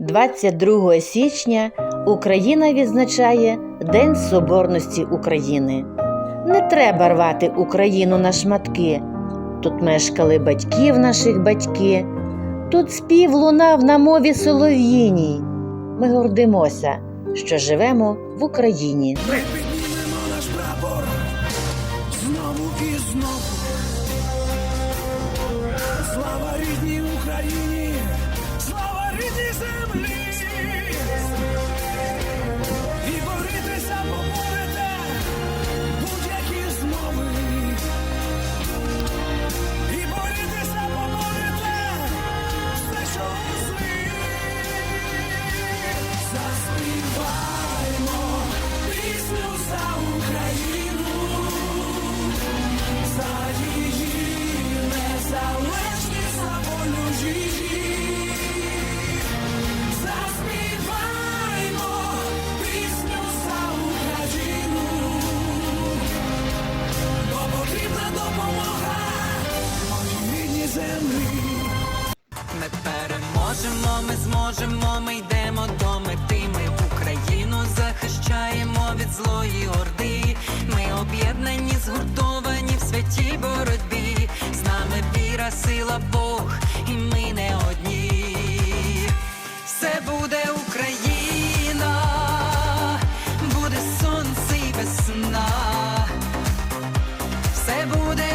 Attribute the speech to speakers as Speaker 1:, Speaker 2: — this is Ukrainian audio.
Speaker 1: 22 січня Україна відзначає День Соборності України. Не треба рвати Україну на шматки. Тут мешкали батьків наших батьки. Тут спів лунав на мові солов'їній. Ми гордимося, що живемо в Україні.
Speaker 2: Ми наш прапор знову і знову. Слава рідній Україні, Пісню за Україну, за її незалежність, за волю її. Заспіваймо пісню за Україну, бо потрібна допомога моїй землі.
Speaker 3: Ми переможемо, ми зможемо, ми йдемо злої орди, ми об'єднані, згуртовані в святій боротьбі, з нами віра, сила, Бог, і ми не одні. Все буде Україна, буде сонце і весна, все буде.